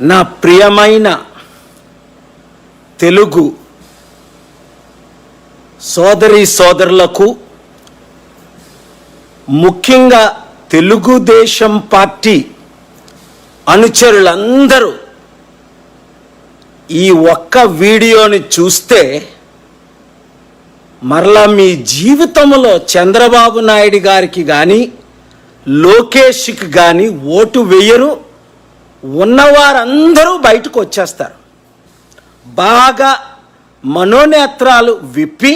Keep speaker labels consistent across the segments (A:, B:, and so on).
A: నా ప్రియమైన తెలుగు సోదరి సోదరులకు ముఖ్యంగా తెలుగుదేశం పార్టీ అనుచరులందరూ ఈ ఒక్క వీడియోని చూస్తే మరలా మీ జీవితంలో చంద్రబాబు నాయుడు గారికి కానీ లోకేష్కి కానీ ఓటు వేయరు. ఉన్నవారందరూ బయటకు వచ్చేస్తారు. బాగా మనోనేత్రాలు విప్పి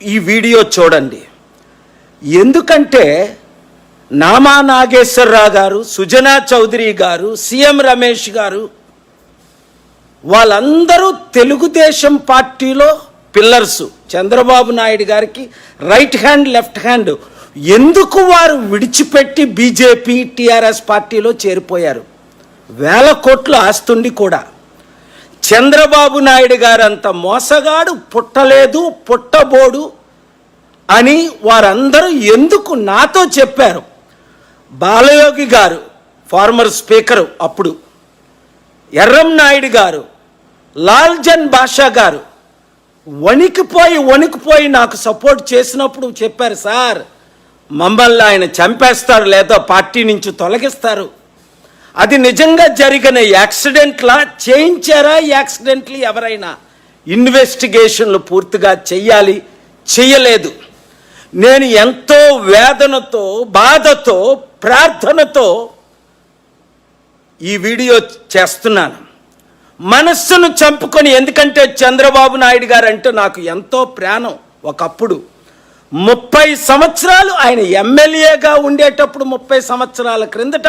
A: ఈ వీడియో చూడండి. ఎందుకంటే నామా నాగేశ్వరరావు గారు సుజనా చౌదరి గారు సీఎం రమేష్ గారు వాళ్ళందరూ తెలుగుదేశం పార్టీలో పిల్లర్స్. చంద్రబాబు నాయుడు గారికి రైట్ హ్యాండ్ లెఫ్ట్ హ్యాండ్. ఎందుకు వారు విడిచిపెట్టి బీజేపీ టీఆర్ఎస్ పార్టీలో చేరిపోయారు? వేల కోట్లు ఆస్తుండి కూడా. చంద్రబాబు నాయుడు గారంత మోసగాడు పుట్టలేదు పుట్టబోడు అని వారందరూ ఎందుకు నాతో చెప్పారు? బాలయోగి గారు ఫార్మర్ స్పీకరు అప్పుడు. ఎర్రం నాయుడు గారు లాల్జన్ బాషా గారు వణికిపోయి వణికిపోయి నాకు సపోర్ట్ చేసినప్పుడు చెప్పారు సార్ మమ్మల్ని ఆయన చంపేస్తారు లేదా పార్టీ నుంచి తొలగిస్తారు. అది నిజంగా జరిగిన యాక్సిడెంట్లా? చేయించారా యాక్సిడెంట్లీ ఎవరైనా? ఇన్వెస్టిగేషన్లు పూర్తిగా చెయ్యాలి చెయ్యలేదు. నేను ఎంతో వేదనతో బాధతో ప్రార్థనతో ఈ వీడియో చేస్తున్నాను. మనస్సును చంపుకొని ఎందుకంటే చంద్రబాబు నాయుడు గారు అంటే నాకు ఎంతో ప్రాణం ఒకప్పుడు. ముప్పై సంవత్సరాలు ఆయన ఎమ్మెల్యేగా ఉండేటప్పుడు ముప్పై సంవత్సరాల క్రిందట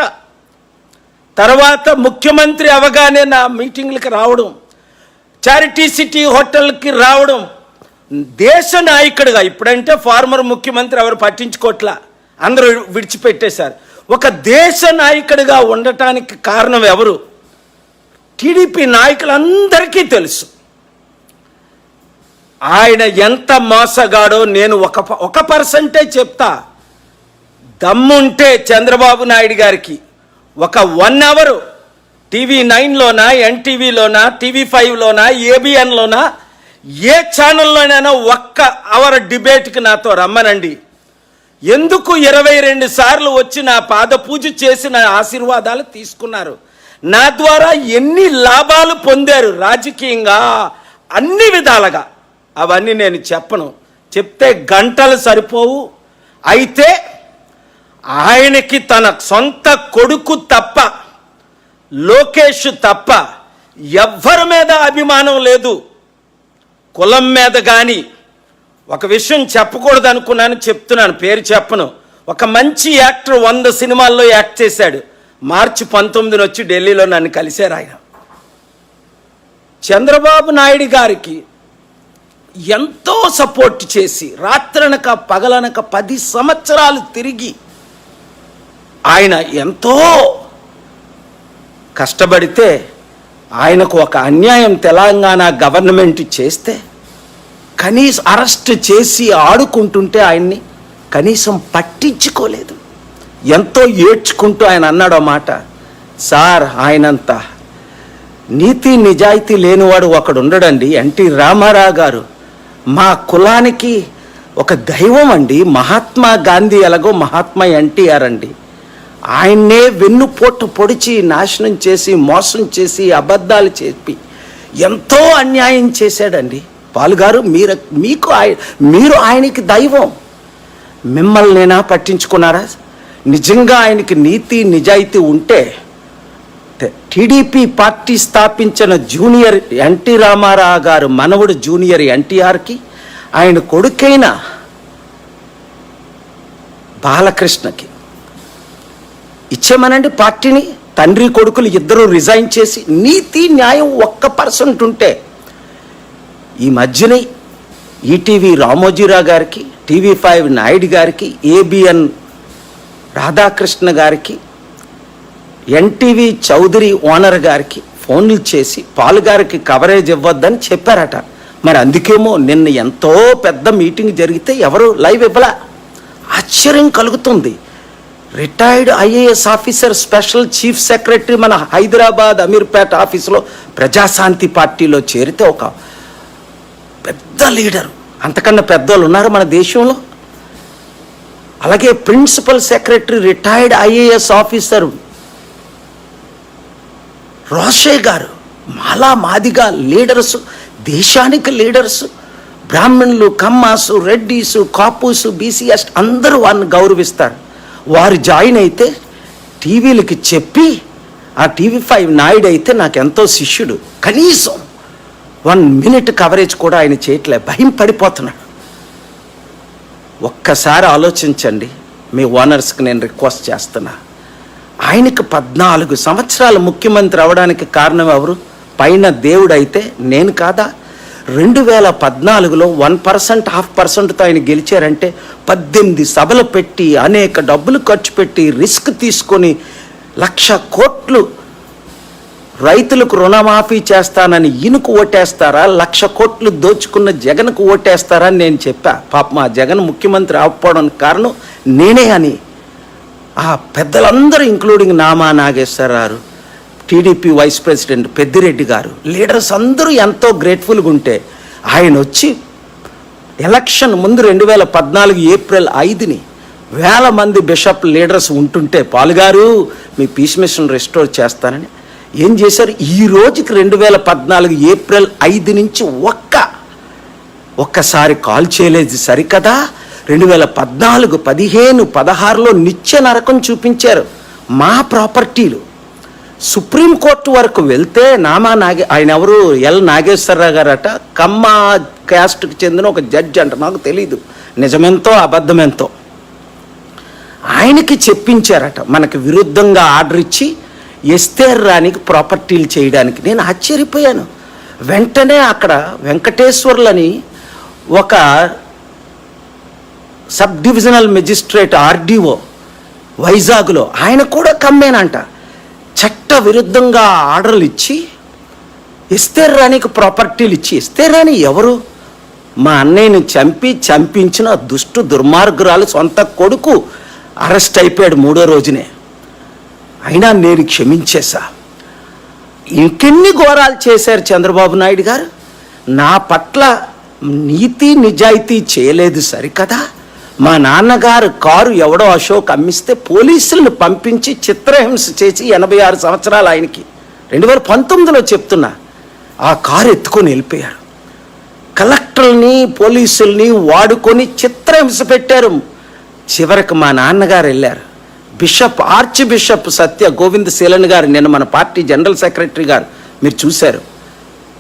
A: తర్వాత ముఖ్యమంత్రి అవగానే నా మీటింగ్లకి రావడం చారిటీ సిటీ హోటల్కి రావడం దేశ నాయకుడిగా ఇప్పుడంటే ఫార్మర్ ముఖ్యమంత్రి ఎవరు పట్టించుకోట్లా అందరూ విడిచిపెట్టేశారు. ఒక దేశ నాయకుడిగా ఉండటానికి కారణం ఎవరు? టీడీపీ నాయకులందరికీ తెలుసు. ఆయన ఎంత మోసగాడో నేను ఒక ఒక పర్సెంటే చెప్తా. దమ్ముంటే చంద్రబాబు నాయుడు గారికి. ఒక వన్ అవరు టీవీ నైన్లోనా ఎన్టీవీలోనా టీవీ ఫైవ్లోనా ఏబిఎన్లోనా ఏ ఛానల్లోనైనా ఒక్క అవర్ డిబేట్కి నాతో రమ్మనండి. ఎందుకు ఇరవై రెండు సార్లు వచ్చి నా పాద పూజ చేసి నా ఆశీర్వాదాలు తీసుకున్నారు? నా ద్వారా ఎన్ని లాభాలు పొందారు రాజకీయంగా? అన్ని విధాలుగా. అవన్నీ నేను చెప్పను. చెప్తే గంటలు సరిపోవు. అయితే ఆయనకి తన సొంత కొడుకు తప్ప లోకేష్ తప్ప ఎవ్వరి మీద అభిమానం లేదు. కులం మీద కానీ ఒక విషయం చెప్పకూడదు అనుకున్నాను చెప్తున్నాను పేరు చెప్పను. ఒక మంచి యాక్టర్ వంద సినిమాల్లో యాక్ట్ చేశాడు. మార్చి పంతొమ్మిదిన వచ్చి ఢిల్లీలో నన్ను కలిశారు ఆయన. చంద్రబాబు నాయుడు గారికి ఎంతో సపోర్ట్ చేసి రాత్రనక పగలనక పది సంవత్సరాలు తిరిగి ఆయన ఎంతో కష్టపడితే ఆయనకు ఒక అన్యాయం తెలంగాణ గవర్నమెంట్ చేస్తే కనీసం అరెస్ట్ చేసి ఆడుకుంటుంటే ఆయన్ని కనీసం పట్టించుకోలేదు. ఎంతో ఏడ్చుకుంటూ ఆయన అన్నాడు మాట. సార్ ఆయనంత నీతి నిజాయితీ లేనివాడు ఒకడు ఉండడండి. ఎన్టీ రామారావు గారు మా కులానికి ఒక దైవం అండి. మహాత్మా గాంధీ ఎలాగో మహాత్మా ఎన్టీఆర్ అండి. ఆయన్నే వెన్నుపోటు పొడిచి నాశనం చేసి మోసం చేసి అబద్ధాలు చెప్పి ఎంతో అన్యాయం చేశాడండి. పాలుగారు మీరు మీకు ఆయ మీరు ఆయనకి దైవం. మిమ్మల్నేనా పట్టించుకున్నారా? నిజంగా ఆయనకి నీతి నిజాయితీ ఉంటే టీడీపీ పార్టీ స్థాపించిన జూనియర్ ఎన్టీ రామారావు గారు మనవడు జూనియర్ ఎన్టీఆర్కి ఆయన కొడుకైన బాలకృష్ణకి ఇచ్చేమనండి పార్టీని? తండ్రి కొడుకులు ఇద్దరు రిజైన్ చేసి నీతి న్యాయం ఒక్క పర్సెంట్ ఉంటే ఈ మధ్యన ఈటీవీ రామోజీరావు గారికి టీవీ ఫైవ్ నాయుడు గారికి ఏబిఎన్ రాధాకృష్ణ గారికి ఎన్టీవీ చౌదరి ఓనర్ గారికి ఫోన్లు చేసి పాలుగారికి కవరేజ్ ఇవ్వద్దని చెప్పారట. మరి అందుకేమో నిన్న ఎంతో పెద్ద మీటింగ్ జరిగితే ఎవరు లైవ్ ఇవ్వలా? ఆశ్చర్యం కలుగుతుంది. Retired IAS officer special chief secretary మన హైదరాబాద్ అమీర్పేట ఆఫీసులో ప్రజాశాంతి పార్టీలో చేరితే ఒక పెద్ద లీడర్. అంతకన్నా పెద్దోళ్ళు ఉన్నారు మన దేశంలో. అలాగే principal secretary retired IAS officer రోషే గారు మాలా మాదిగా లీడర్స్ దేశానికి లీడర్స్ బ్రాహ్మణులు కమ్మాసు రెడ్డీసు కాపూసు బీసీఎస్ అందరూ వారిని గౌరవిస్తారు. వారు జాయిన్ అయితే టీవీలకి చెప్పి ఆ టీవీ ఫైవ్ నాయుడు అయితే నాకు ఎంతో శిష్యుడు. కనీసం వన్ మినిట్ కవరేజ్ కూడా ఆయన చేయట్లే. భయం పడిపోతున్నాడు. ఒక్కసారి ఆలోచించండి. మీ ఓనర్స్కి నేను రిక్వెస్ట్ చేస్తున్నా. ఆయనకు పద్నాలుగు సంవత్సరాలు ముఖ్యమంత్రి అవడానికి కారణం ఎవరు? పైన దేవుడు అయితే నేను కాదా? రెండు వేల పద్నాలుగులో వన్ పర్సెంట్ హాఫ్ పర్సెంట్తో ఆయన గెలిచారంటే పద్దెనిమిది సభలు పెట్టి అనేక డబ్బులు ఖర్చు పెట్టి రిస్క్ తీసుకొని లక్ష కోట్లు రైతులకు రుణమాఫీ చేస్తానని ఈయనకు ఓటేస్తారా లక్ష కోట్లు దోచుకున్న జగన్కు ఓటేస్తారా అని నేను చెప్పా. పాప మా జగన్ ముఖ్యమంత్రి అవ్వడానికి కారణం నేనే అని ఆ పెద్దలందరూ including Nama Nageswara Rao TDP vice president Peddireddy గారు లీడర్స్ అందరూ ఎంతో గ్రేట్ఫుల్గా ఉంటే ఆయన వచ్చి ఎలక్షన్ ముందు రెండు వేల పద్నాలుగు ఏప్రిల్ ఐదుని వేల మంది బిషప్ లీడర్స్ ఉంటుంటే పాలుగారు మీ పీస్ మిషన్ రెస్టోర్ చేస్తానని ఏం చేశారు? ఈ రోజుకి రెండు వేల పద్నాలుగు ఏప్రిల్ ఐదు నుంచి ఒక్క ఒక్కసారి కాల్ చేయలేదు సరికదా? రెండు వేల పద్నాలుగు పదిహేను పదహారులో నిత్య నరకం చూపించారు మా ప్రాపర్టీలు. సుప్రీంకోర్టు వరకు వెళ్తే నామా నాగే ఆయన ఎవరు ఎల్ నాగేశ్వరరావు గారట కమ్మ క్యాస్ట్కి చెందిన ఒక జడ్జి అంట నాకు తెలీదు. నిజమెంతో అబద్ధమెంతో. ఆయనకి చెప్పించారట మనకి విరుద్ధంగా ఆర్డర్ ఇచ్చి ఎస్తేర్ రానికి ప్రాపర్టీలు చేయడానికి. నేను ఆశ్చర్యపోయాను. వెంటనే అక్కడ వెంకటేశ్వర్లని ఒక సబ్ డివిజనల్ మెజిస్ట్రేట్ ఆర్డీఓ వైజాగ్లో ఆయన కూడా కమ్మేనంట. చట్ట విరుద్ధంగా ఆర్డర్లు ఇచ్చి ఇస్తేర్ రానికి ప్రాపర్టీలు ఇచ్చి ఇస్తేర్ రాని ఎవరు? మా అన్నయ్యని చంపి చంపించిన దుష్టు దుర్మార్గురాలు సొంత కొడుకు అరెస్ట్ అయిపోయాడు మూడో రోజునే. అయినా నేను క్షమించేశా. ఇంకెన్ని ఘోరాలు చేశారు చంద్రబాబు నాయుడు గారు? నా పట్ల నీతి నిజాయితీ చేయలేదు సరికదా? మా నాన్నగారు కారు ఎవడో అశోక్ అమ్మిస్తే పోలీసులను పంపించి చిత్రహింస చేసి ఎనభై ఆరు సంవత్సరాలు ఆయనకి. రెండు వేల పంతొమ్మిదిలో చెప్తున్నా. ఆ కారు ఎత్తుకొని వెళ్ళిపోయారు. కలెక్టర్ని పోలీసుల్ని వాడుకొని చిత్రహింస పెట్టారు. చివరికి మా నాన్నగారు వెళ్ళారు. Bishop archbishop Satya Govind Sheelan గారు నిన్న మన పార్టీ జనరల్ సెక్రటరీ గారు మీరు చూశారు.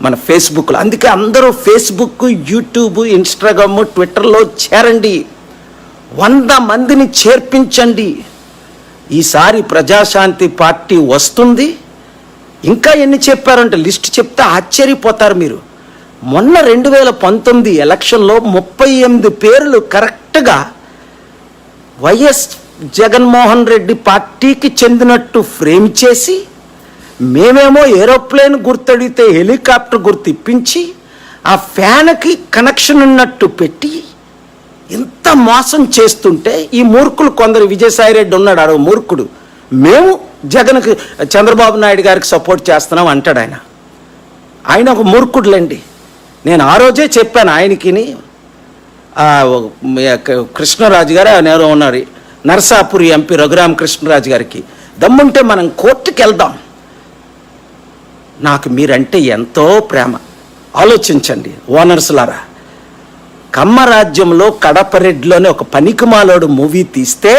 A: మన ఫేస్బుక్లో. అందుకే అందరూ ఫేస్బుక్ యూట్యూబ్ ఇన్స్టాగ్రామ్ ట్విట్టర్లో చేరండి. వంద మందిని చేర్పించండి. ఈసారి ప్రజాశాంతి పార్టీ వస్తుంది. ఇంకా ఎన్ని చెప్పారంటే లిస్ట్ చెప్తే ఆశ్చర్యపోతారు మీరు. మొన్న రెండు వేల పంతొమ్మిది ఎలక్షన్లో ముప్పై ఎనిమిది పేర్లు కరెక్ట్గా వైఎస్ జగన్మోహన్ రెడ్డి పార్టీకి చెందినట్టు ఫ్రేమ్ చేసి మేమేమో ఏరోప్లేన్ గుర్తడితే హెలికాప్టర్ గుర్తిప్పించి ఆ ఫ్యాన్కి కనెక్షన్ ఉన్నట్టు పెట్టి ఇంత మోసం చేస్తుంటే ఈ మూర్ఖులు కొందరు విజయసాయిరెడ్డి ఉన్నాడు ఆడ మూర్ఖుడు. మేము జగన్కి చంద్రబాబు నాయుడు గారికి సపోర్ట్ చేస్తున్నాం అంటాడు ఆయన. ఆయన ఒక మూర్ఖుడులండి. నేను ఆ రోజే చెప్పాను ఆయనకిని. కృష్ణరాజు గారు ఆయన ఎవరో ఉన్నారు. నరసాపురి ఎంపీ రఘురామ కృష్ణరాజు గారికి. దమ్ముంటే మనం కోర్టుకి వెళ్దాం. నాకు మీరంటే ఎంతో ప్రేమ. ఆలోచించండి ఓనర్స్లారా కమ్మ రాజ్యంలో కడపరెడ్డిలోనే ఒక పనికిమాలోడు మూవీ తీస్తే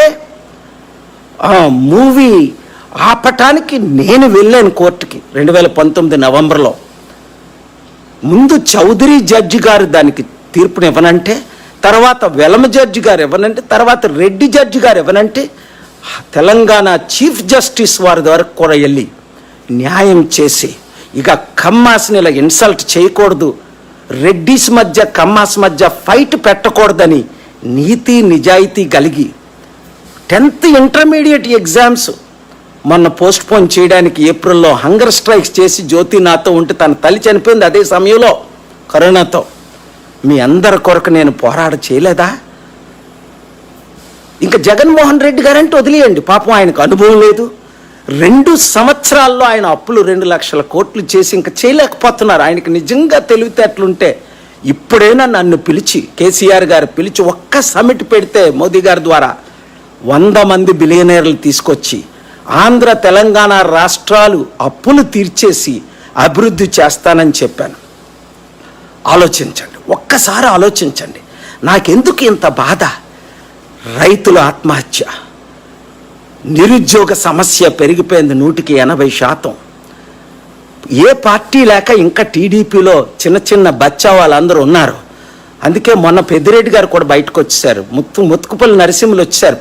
A: ఆ మూవీ ఆపటానికి నేను వెళ్ళాను కోర్టుకి రెండు వేల పంతొమ్మిది నవంబర్లో. ముందు చౌదరి జడ్జి గారు దానికి తీర్పుని ఇవ్వనంటే తర్వాత వెలమ జడ్జి గారు ఇవ్వనంటే తర్వాత రెడ్డి జడ్జి గారు ఇవ్వనంటే తెలంగాణ చీఫ్ జస్టిస్ వారి వరకు కూడా వెళ్ళి న్యాయం చేసి ఇక కమ్మాస్ని ఇలా ఇన్సల్ట్ చేయకూడదు. రెడ్డిస్ మధ్య కమ్మాస్ మధ్య ఫైట్ పెట్టకూడదని నీతి నిజాయితీ కలిగి టెన్త్ ఇంటర్మీడియట్ ఎగ్జామ్స్ మొన్న పోస్ట్పోన్ చేయడానికి ఏప్రిల్లో హంగర్ స్ట్రైక్స్ చేసి జ్యోతి నాతో ఉంటే తన తల్లి చనిపోయింది అదే సమయంలో కరోనాతో. మీ అందరి కొరకు నేను పోరాట చేయలేదా? ఇంకా జగన్మోహన్ రెడ్డి గారంటే వదిలేయండి. పాపం ఆయనకు అనుభవం లేదు. రెండు సంవత్సరాల్లో ఆయన అప్పులు రెండు లక్షల కోట్లు చేసి ఇంకా చేయలేకపోతున్నారు. ఆయనకి నిజంగా తెలివితేటలుంటే ఇప్పుడైనా నన్ను పిలిచి కేసీఆర్ గారు పిలిచి ఒక్క సమిట్ పెడితే మోదీ గారి ద్వారా వంద మంది బిలియనీర్లు తీసుకొచ్చి ఆంధ్ర తెలంగాణ రాష్ట్రాలు అప్పులు తీర్చేసి అభివృద్ధి చేస్తానని చెప్పాను. ఆలోచించండి. ఒక్కసారి ఆలోచించండి. నాకెందుకు ఇంత బాధ? రైతుల ఆత్మహత్య. నిరుద్యోగ సమస్య పెరిగిపోయింది నూటికి ఎనభై శాతం. ఏ పార్టీ లేక ఇంకా టీడీపీలో చిన్న చిన్న బచ్చా వాళ్ళందరూ ఉన్నారు. అందుకే మొన్న పెద్దిరెడ్డి గారు కూడా బయటకు వచ్చేసారు. ముత్తు ముత్తుకుపల్లి నరసింహులు వచ్చారు